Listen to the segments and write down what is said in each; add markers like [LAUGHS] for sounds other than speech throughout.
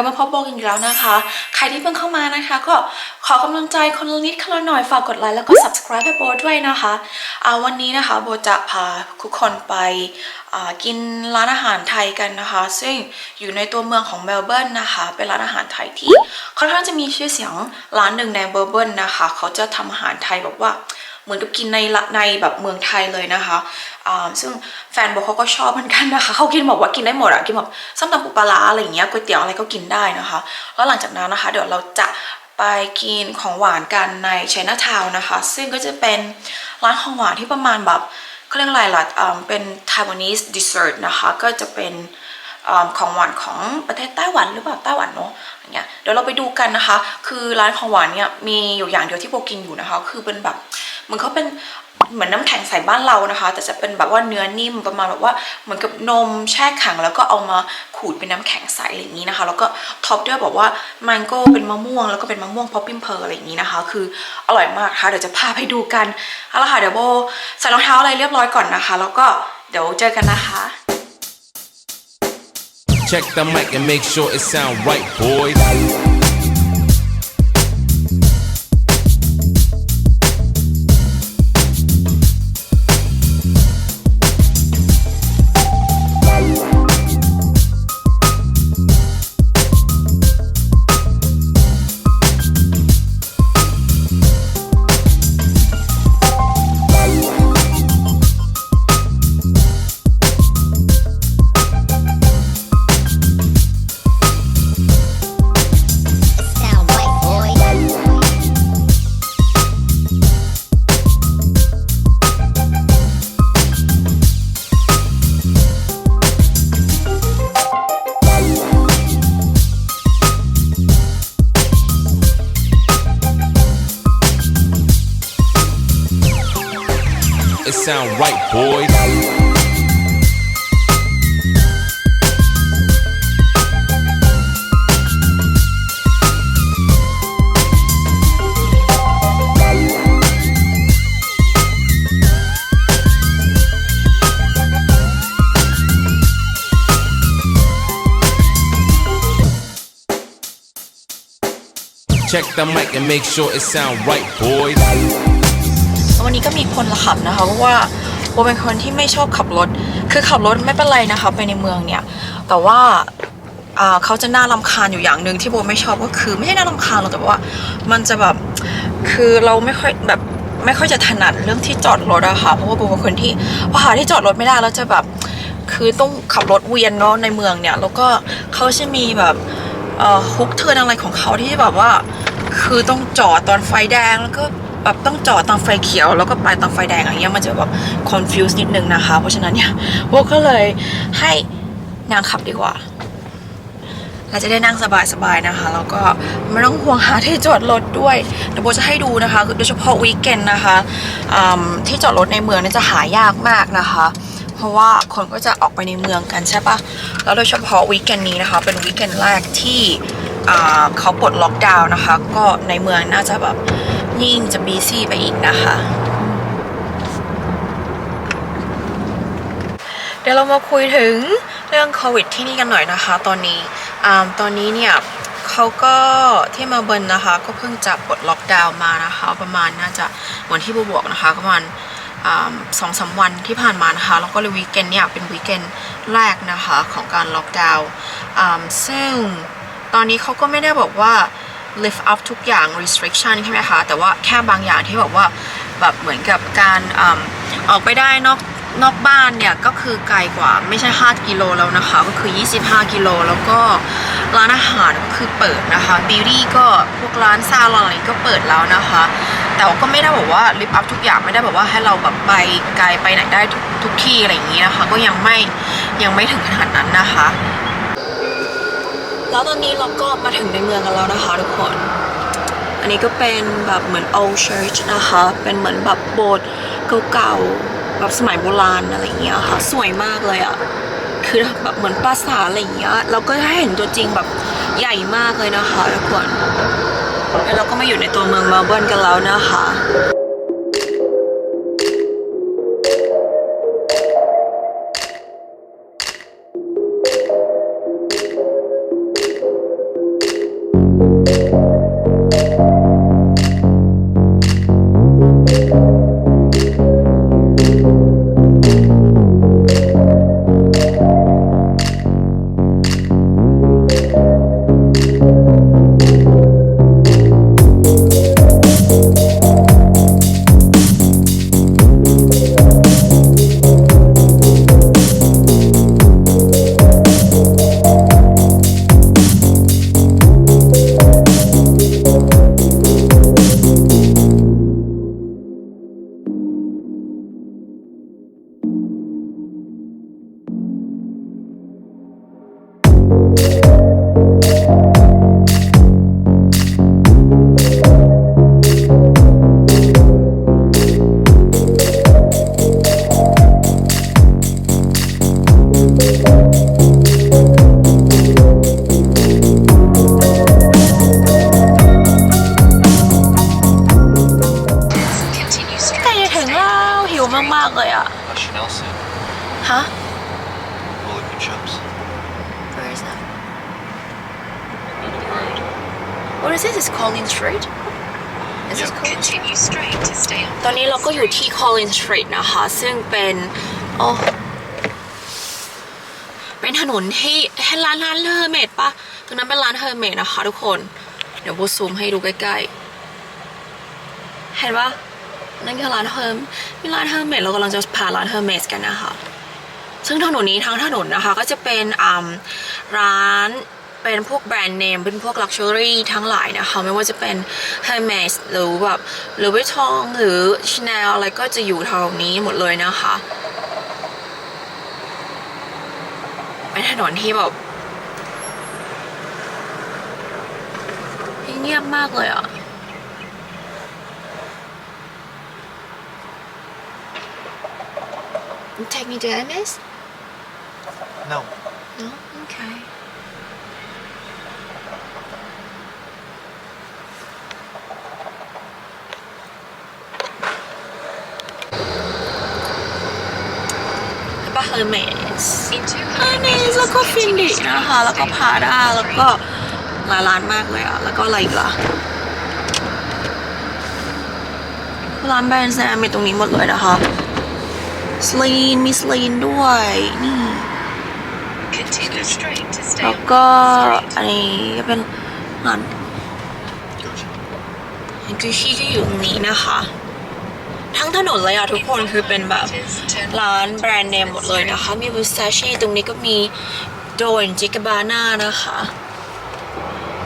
ับมาพบโบกันอีกแล้วนะคะ ใครที่เพิ่งเข้ามานะคะ ก็ขอกำลังใจคนละนิดคนละหน่อยฝากกดไลค์แล้วก็ subscribe ให้โบด้วยนะคะอ่าวันนี้นะคะโบจะพาทุกคนไปกินร้านอาหารไทยกันนะคะ ซึ่งอยู่ในตัวเมืองของเมลเบิร์นนะคะ เป็นร้านอาหารไทยที่ค่อนข้างจะมีชื่อเสียงร้านหนึ่งในเมลเบิร์นนะคะ เขาจะทำอาหารไทยแบบว่า มือนกับกินในในแบบเมืองไทยเลยนะคะซึ่งแฟนบอกเขาก็ชอบเหมือนกันนะคะเขากินบอกว่ากินได้หมดอะกินแบบส้มตำปูปลาอะไรอย่างเงี้ยก๋วยเตี๋ยวอะไรก็กินได้นะคะ แล้วหลังจากนั้นนะคะ เดี๋ยวเราจะไปกินของหวานกันในไชน่าทาวน์นะคะ ซึ่งก็จะเป็นร้านของหวานที่ประมาณแบบเขาเรียกอะไรล่ะเป็น Taiwanese dessert นะคะ ก็จะเป็นของหวานของประเทศไต้หวันหรือเปล่าไต้หวันเนาะอย่างเงี้ยเดี๋ยวเราไปดูกันนะคะ คือร้านของหวานเนี่ยมีอยู่อย่างเดียวที่โบกินอยู่นะคะ คือเป็นแบบ เหมือนเขาเป็นเหมือนน้ำแข็งใส่บ้านเรานะคะ แต่จะเป็นแบบว่าเนื้อนิ่มประมาณแบบว่าเหมือนกับนมแช่แข็งแล้วก็เอามาขูดเป็นน้ำแข็งใสอะไรอย่างนี้นะคะ แล้วก็ท็อปด้วยบอกว่ามันโก้เป็นมะม่วงแล้วก็เป็นมะม่วงพอปปิ้งเพอร์อะไรอย่างนี้นะคะ คืออร่อยมากค่ะเดี๋ยวจะพาไปดูกันเอาละค่ะเดี๋ยวโบใส่รองเท้าอะไรเรียบร้อยก่อนนะคะ แล้วก็เดี๋ยวเจอกันนะคะ Check the mic and make sure it sound right, boys. Check the mic and make sure it sound right, boys. วันนี้ก็มีคนลขับนะคะเพราะว่าโบเป็นคนที่ไม่ชอบขับรถ คือขับรถไม่เป็นไรนะคะไปในเมืองเนี่ย แต่ว่าเขาจะน่ารำคาญอยู่อย่างหนึ่งที่โบไม่ชอบก็คือ ไม่ใช่น่ารำคาญหรอกแต่ว่า มันจะแบบคือเราไม่ค่อยแบบไม่ค่อยจะถนัดเรื่องที่จอดรถอะค่ะเพราะว่าโบเป็นคนที่พอหาที่จอดรถไม่ได้แล้วจะแบบ คือต้องขับรถเวียนเนาะในเมืองเนี่ย แล้วก็เขาจะมีแบบ ฮุกเทิร์นอะไรของเขาที่แบบว่า คือต้องจอดตอนไฟแดงแล้วก็แบบต้องจอดตอนไฟเขียว แล้วก็ไปตอนไฟแดงอย่างเงี้ยมันจะแบบ confuse นิดนึงนะคะ เพราะฉะนั้นเนี่ยโบก็เลยให้นางขับดีกว่าเราจะได้นั่งสบายๆนะคะ แล้วก็ไม่ต้องห่วงหาที่จอดรถด้วยเดี๋ยวโบจะให้ดูนะคะโดยเฉพาะวีคเกนนะคะที่จอดรถในเมืองนี่จะหายากมากนะคะ เพราะว่าคนก็จะออกไปในเมืองกันใช่ปะแล้วโดยเฉพาะวีคเกนนี้นะคะ เป็นวีคเกนแรกที่เขาปลดล็อกดาวน์นะคะ ก็ในเมืองน่าจะแบบยิ่งจะบีซี่ไปอีกนะคะ เดี๋ยวเรามาคุยถึงเรื่องโควิดที่นี่กันหน่อยนะคะ ตอนนี้อตอนนี้เนี่ยเขาก็ที่มาเบิร์นนะคะ ก็เพิ่งจะปลดล็อกดาวน์มานะคะ ประมาณน่าจะเหมือนที่บูบอกนะคะประมาณ สองสามวันที่ผ่านมานะคะแล้วก็เลยวีคเกนเนี่ยเป็นวีคเกนแรกนะคะของการล็อกดาวน์ซึ่งตอนนี้เขาก็ไม่ได้บอกว่า lift up ทุกอย่าง restriction ใช่ไหมคะ แต่ว่าแค่บางอย่างที่แบบว่าแบบเหมือนกับการออกไปได้นอก นอกบ้านเนี่ยก็คือไกลกว่าไม่ใช่ 5 กิโลแล้วนะคะ ก็คือ 25 กิโลแล้วก็ร้านอาหารก็คือเปิดนะคะ beauty ก็พวกร้านซาลอนอะไรก็เปิดแล้วนะคะ แต่ว่าก็ไม่ได้บอกว่า lift up ทุกอย่างไม่ได้บอกว่าให้เราแบบไปไกลไปไหนได้ทุกทุกที่อะไรอย่างนี้นะคะ ก็ยังไม่ยังไม่ถึงขนาดนั้นนะคะ แล้วตอนนี้เราก็มาถึงในเมืองกันแล้วนะคะทุกคนอันนี้ก็เป็นแบบเหมือน old church นะคะ เป็นเหมือนแบบโบสถ์เก่าๆ แบบสมัยโบราณอะไรอย่างเงี้ยค่ะ สวยมากเลยอะ่ะคือแบบเหมือนปราสาทอะไรอย่างเงี้ยเราก็ให้เห็นตัวจริงแบบใหญ่มากเลยนะคะทุกคนแล้วเราก็มาอยู่ในตัวเมืองเมลเบิร์นกันแล้วนะคะ Collins Street นะคะ ซึ่งเป็นโอ้เป็นถนนที่ให้ร้านร้านเฮอร์เมดปะตรงนั้นเป็นร้านเฮอร์เมดนะคะทุกคน เดี๋ยวโบซูมให้ดูใกล้ๆ เห็นปะนั่นคือร้านเฮอร์มมีร้านเฮอร์เมดเรากำลังจะผ่านร้านเฮอร์เมดกันนะคะซึ่งถนนนี้ทั้งถนนนะคะ ก็จะเป็นอ่าร้าน เป็นพวกแบรนด์เนม เป็นพวกลักชัวรี่ทั้งหลายนะคะ ไม่ว่าจะเป็น Hermes หรือแบบหรือวิทองหรือ Chanel อะไรก็จะอยู่แถวนี้หมดเลยนะคะ เป็นถนนที่แบบเงียบมากเลยอะ Take me to Hermes? No. No? About Hermes into Hermes แล้วก็ฟินิกนะคะ แล้วก็พาด้าแล้วก็หลายร้านมากเลยอะ แล้วก็อะไรอีกล่ะร้านแบรนด์แซมมีตรงนี้หมดเลยนะคะสลีนมีสลีนด้วย นี่ Continue straight to stay แล้ว on ก็ Street. อันนี้ก็เป็นร้าน Gucci. กุชชี่ก็อยู่ตรงนี้นะคะ ทั้งถนนเลยอะทุกคนคือเป็นแบบร้านแบรนด์เนมหมดเลยนะคะ มี Versace ตรงนี้ก็มีโดนจิกบาน่านะคะ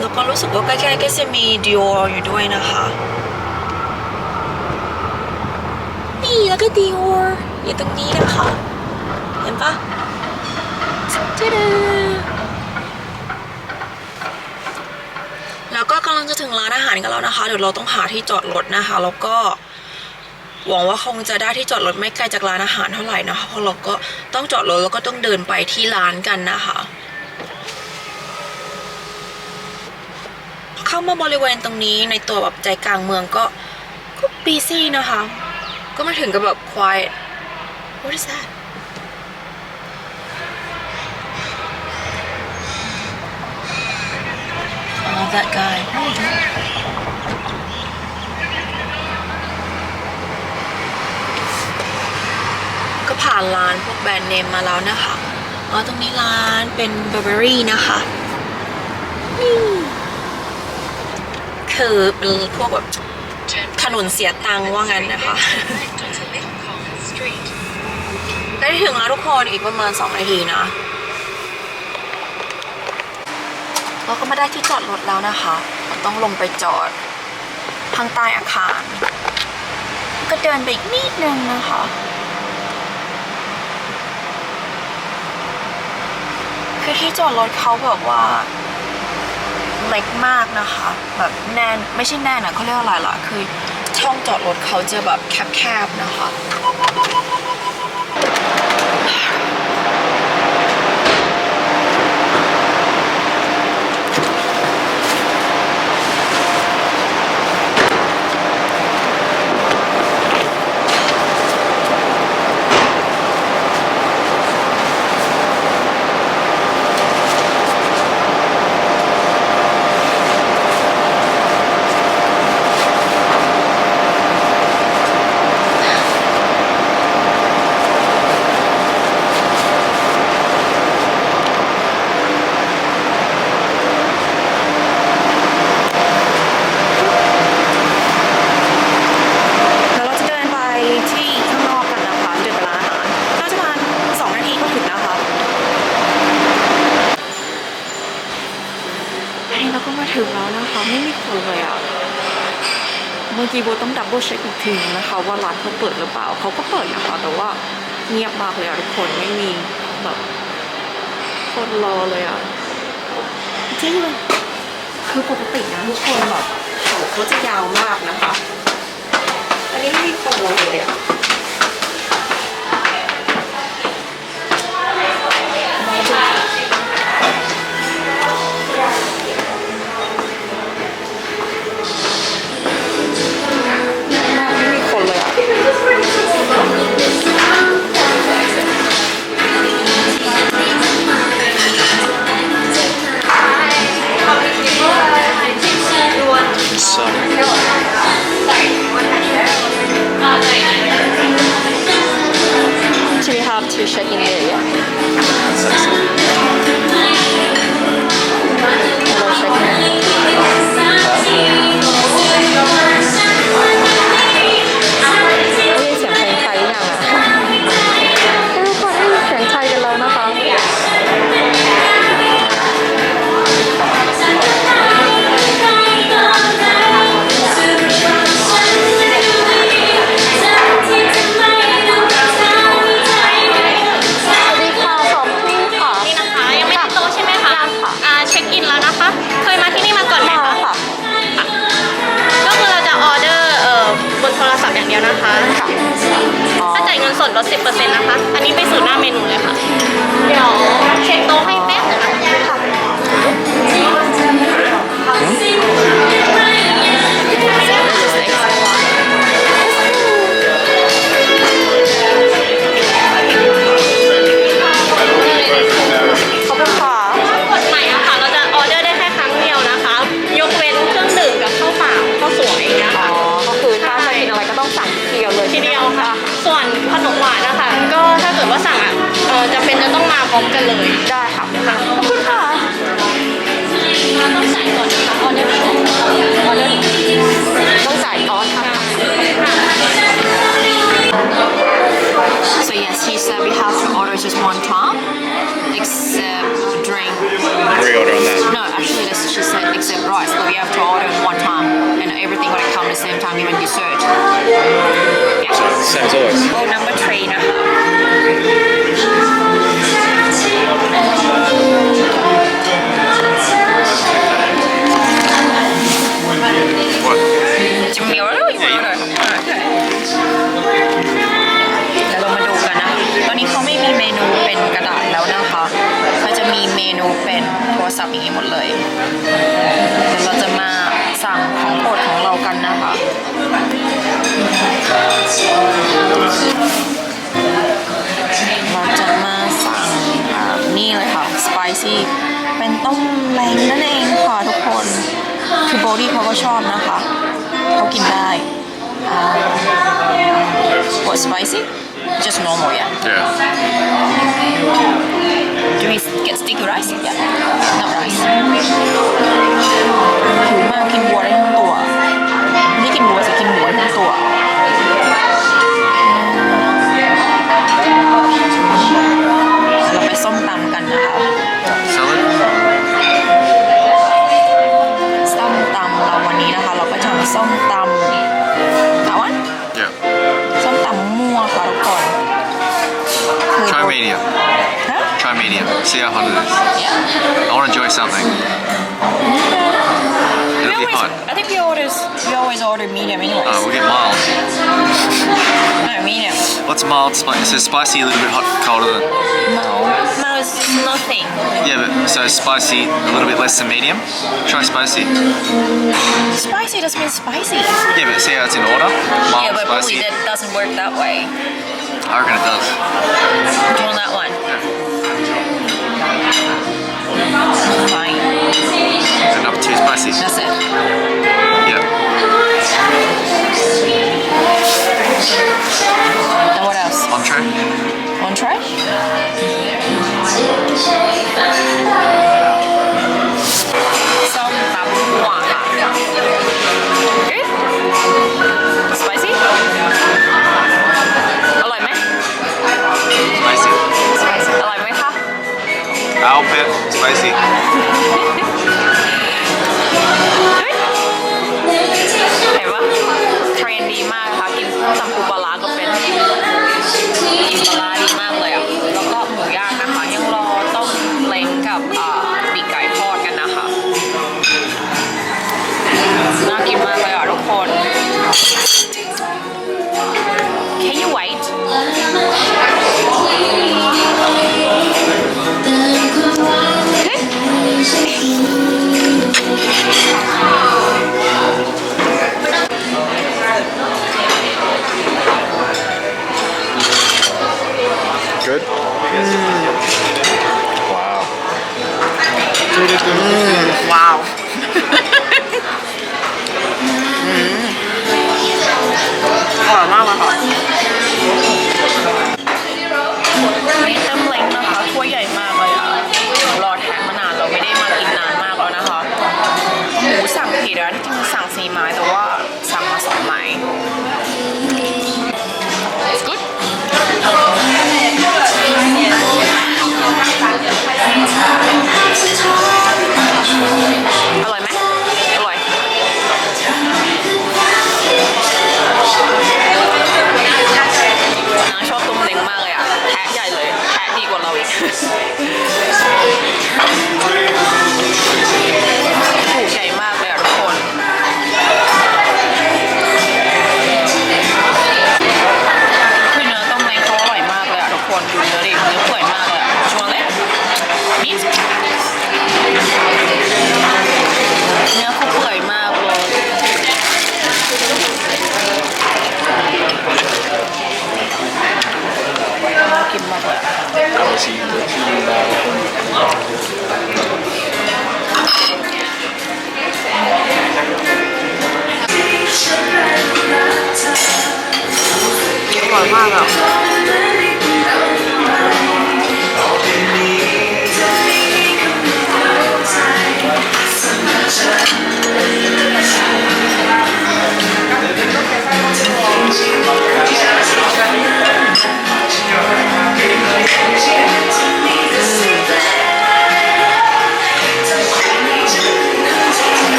แล้วก็รู้สึกว่าใกล้ๆก็จะมี Dior อยู่ด้วยนะคะ นี่แล้วก็ Dior อยู่ตรงนี้นะคะ เห็นปะตะดาแล้วก็กำลังจะถึงร้านอาหารกันแล้วนะคะ เดี๋ยวเราต้องหาที่จอดรถนะคะ แล้วก็ หวังว่าคงจะได้ที่จอดรถไม่ไกลจากร้านอาหารเท่าไหร่นะคะเพราะเราก็ต้องจอดรถแล้วก็ต้องเดินไปที่ร้านกันนะคะเข้ามาบริเวณตรงนี้ในตัวแบบใจกลางเมืองก็ก็บีซี่นะคะ ก็มาถึงกับแบบ quiet What is that Oh that guy What are you doing? ก็ ผ่านร้านพวกแบรนด์เนมมาแล้วนะคะอ๋อตรงนี้ร้านเป็นเบอร์เบอรี่นะคะนี่คือเป็นพวกแบบถนนเสียตังค์ว่างั้นนะคะ left onto Little Collins Street. ใกล้ถึงแล้วทุกคนอีกประมาณ 2 นาทีนะเราก็มาได้ที่จอดรถแล้วนะคะ ต้องลงไปจอดทางใต้อาคาร ก็เดินไปอีกนิดนึงนะคะ คือที่จอดรถเขาแบบว่าเล็กมากนะคะ แบบแน่นไม่ใช่แน่นอะเขาเรียกว่าอะไรล่ะ คือช่องจอดรถเขาจะแบบแคบๆนะคะ ก ถึงแล้วนะคะ ไม่มีคนเลยอะ เมื่อกี้โบต้องดับ เช็คอีกทีนะคะว่าร้านเขาเปิดหรือเปล่าเขาก็เปิดนะคะแต่ว่าเงียบมากเลยอะทุกคนไม่มีแบบคนรอเลยอะจริงเลยคือปกตินะทุกคนแบบแถวเขาจะยาวมากนะคะ อันนี้ไม่มีคนรอเลยอะ siya hindi. Yeah. The same time, even dessert. Yeah. Same as always. Bowl number three นะคะจะมี order หรือ you order เดี๋ยวเรามาดูกันนะคะตอนนี้เขาไม่มีเมนูเป็นกระดาษแล้วนะคะเขาจะมีเมนูเป็นโทรศัพท์อย่างนี้หมดเลยเดี๋ยวเราจะมา เราจะมาสั่งอ่านี่เลยค่ะ spicy เป็นต้มแรงนั่นเองค่ะทุกคน คือโบดี้เขาก็ชอบนะคะ เขากินได้อ่า what spicy just normal yeah Yeah. do we get sticky rice yeah no rice หิวมากกินวัวได้ทั้งตัว See how hot it is. Yeah. I want to enjoy something. It'll be hot. I think we always we always order medium anyways. Uh, we'll get mild. [LAUGHS] no, medium. What's mild? Spi- so spicy, a little bit hot, colder than. No. No, it's nothing. Yeah, but so spicy, a little bit less than medium. Try spicy. Spicy doesn't mean spicy. Yeah, but see how it's in order. Mild, yeah, but spicy. really that doesn't work that way. I reckon it does. Do you want that one? Fine. Is it two spicy? That's it. Yeah. And what else? Entree? Entree? คะ Owl pet, spicy. อร่อยม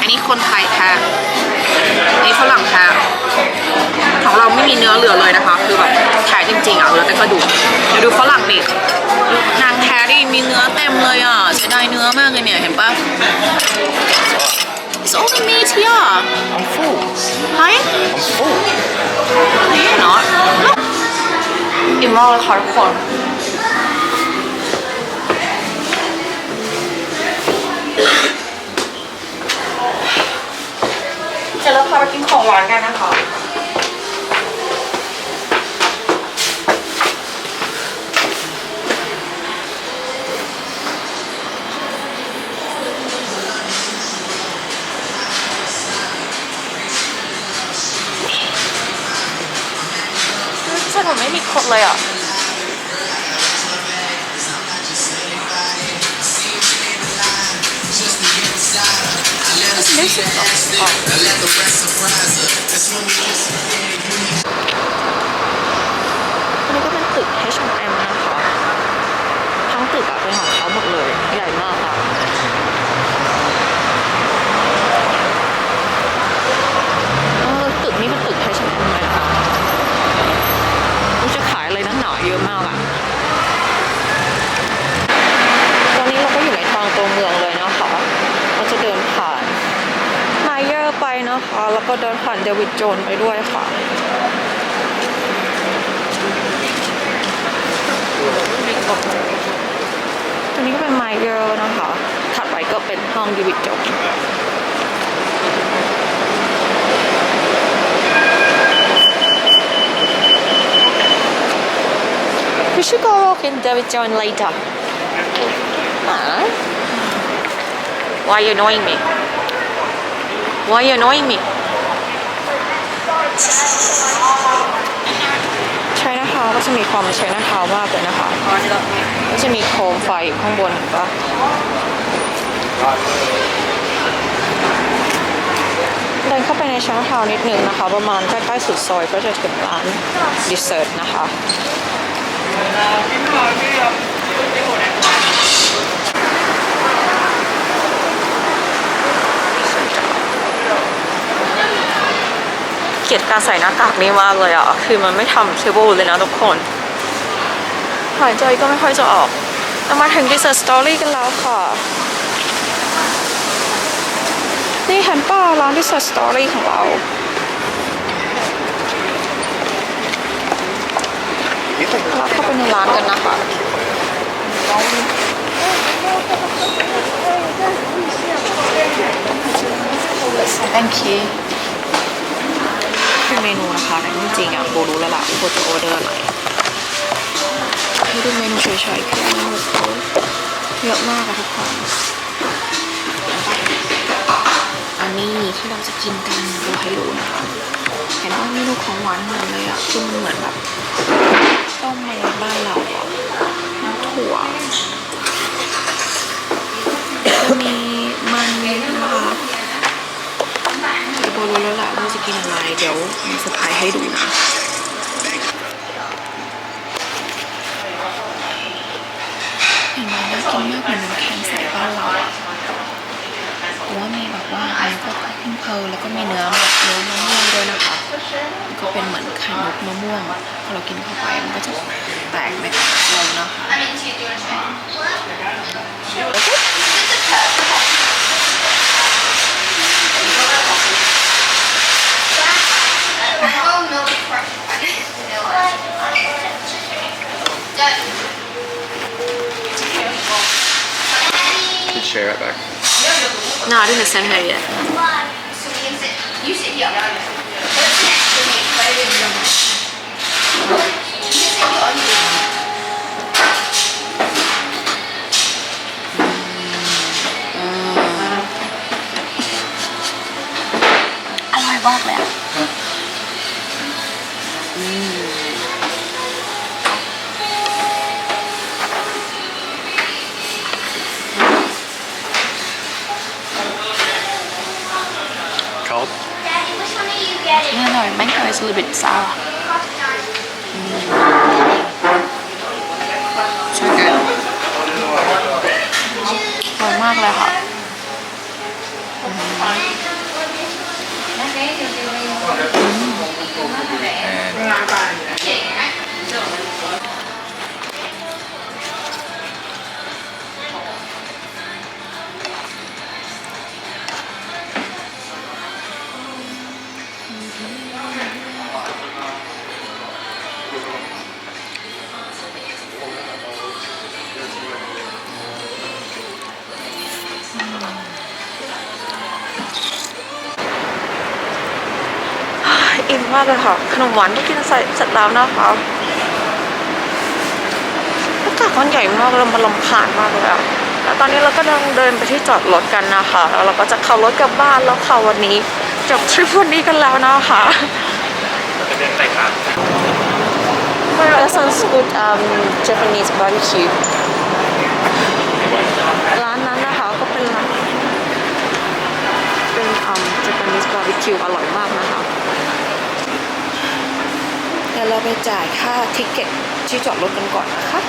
อันนี้คนไทยแท้อันนี้ฝรั่งแท้ของเราไม่มีเนื้อเหลือเลยนะคะ คือแบบแท้จริงๆอะเหลือแต่กระดูกเดี๋ยวดูฝรั่งดินางแท้ดิมีเนื้อเต็มเลยอะเสียดายเนื้อมากเลยเนี่ยเห็นปะ It's all the meat here I'm full. Hi I'm full. No you're not อิ่มมากเลยค่ะทุกคน เสร็จแล้วพาไปกินของหวานกันนะคะสนุกไม่มีคนเลยอะ This is oh. อันนี้ก็เป็นตึก H&M นะคะ ทั้งตึกอะเป็นของเขาหมดเลย ใหญ่มากอะเออตึกนี้เป็นตึก H&M เลยนะคะมันจะขายอะไรนักหนาเยอะมากอะตอนนี้เราก็อยู่ในทางตัวเมืองเลยนะคะ เราจะเดินผ่านไมเยอร์ไป นะคะ แล้วก็เดินผ่านเดวิดโจนไปด้วยค่ะตัวนี้ก็เป็นไมเยอร์นะคะ ถัดไปก็เป็นห้องเดวิดโจน We should go walk in David John later. Why are you annoying me? Why are you annoying me? ใช้นะคะก็จะมีความใช้หน้าเท้ามากเลยนะคะ ก็จะมีโคมไฟอยู่ข้างบนเห็นปะเดินเข้าไปในชั้นท้านิดนึงนะคะ ประมาณใกล้ๆสุดซอยก็จะถึงร้านดิเซอร์ตนะคะ เกลียดการใส่หน้ากากนี้มากเลยอะคือมันไม่ทำเทเบิลเลยนะทุกคน หายใจก็ไม่ค่อยจะออกเรามาถึงดิสสตอรี่กันแล้วค่ะ นี่เห็นป่ะร้านดิสสตอรี่ของเรา เราเข้าไปในร้านกันนะคะ thank you คือเมนูนะคะแต่จริงๆอะโบรู้แล้วล่ะว่โบจะออเดอร์อะไรให้ดูเมนูเฉยๆคือเมนูเขาเยอะมากอะทุกคนอันนี้ที่เราจะกินกันโบให้รู้นะคะเห็นว่าเมนูของหวานหมดเลยอะคือมันเหมือนแบบต้มมาบ้านเราอะน้ำถั่วจะมีมันนะคะโบรู้แล้วละว่า จะกินอะไร เดี๋ยวมีเซอร์ไพรส์ให้ดูนะเห็นไหมน่ากินมากเหมือนน้ำแข็งใส่บ้านเราอะแต่ว่ามีแบบว่าอันนี้ก็ขึ้นเพลแล้วก็มีเนื้อแบบเนื้อมะม่วงด้วยนะคะก็เป็นเหมือนไข่มุกมะม่วงพอเรากินเข้าไปมันก็จะแตกในปากเรานะคะ not in the center yet. Getting? No, no, mango is a little bit sour. So good. อร่อยมากเลยค่ะอิ่ม มากเลยค่ะ ขนมหวานที่กินใส่เสร็จแล้วนะคะอากาศมันใหญ่มากเลยมันลำคาญมากเลยอะแล้วตอนนี้เราก็เดินเดินไปที่จอดรถกันนะคะแล้วเราก็จะขับรถกลับบ้านแล้วค่ะวันนี้จบทริปวันนี้กันแล้วนะคะ That sounds good um Japanese barbecue ร้านนั้นนะคะก็เป็นร้านเป็น um Japanese barbecue อร่อยมากนะคะเดี๋ ยวเราไปจ่ายค่าทิกเก็ตที่จอดรถกันก่อนนะคะ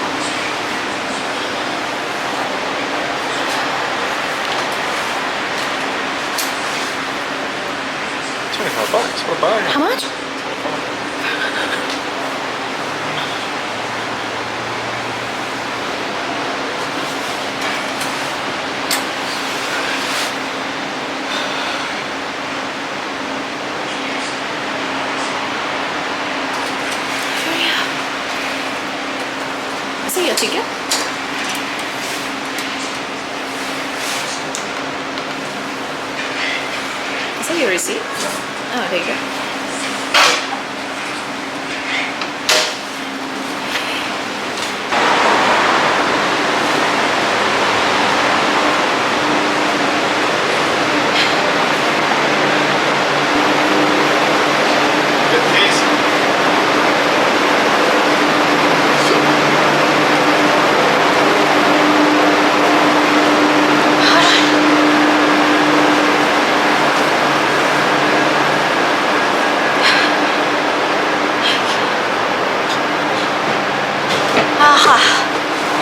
25 bucks. What a bargain. How much? Is it your ticket? Is that your receipt? Oh, there you go.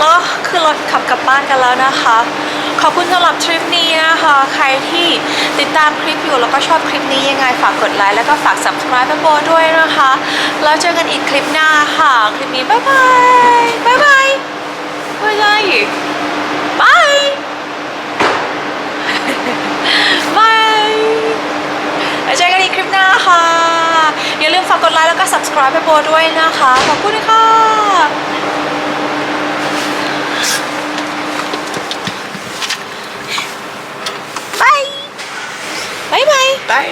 À, อ่าค่ะแล้วคือรถขับกลับบ้านกันแล้วนะคะ ขอบคุณสำหรับทริปนี้นะคะ ใครที่ติดตามคลิปอยู่แล้วก็ชอบคลิปนี้ยังไงฝากกดไลค์แล้วก็ฝาก subscribe โบด้วยนะคะ แล้วเจอกันอีกคลิปหน้าค่ะ คลิปนี้บ๊ายบายบ๊ายบายไม่ใช่บายบายแล้วเจอกันอีกคลิปหน้าค่ะ อย่าลืมฝากกดไลค์แล้วก็ subscribe โบด้วยนะคะ ขอบคุณค่ะ บายบายบาย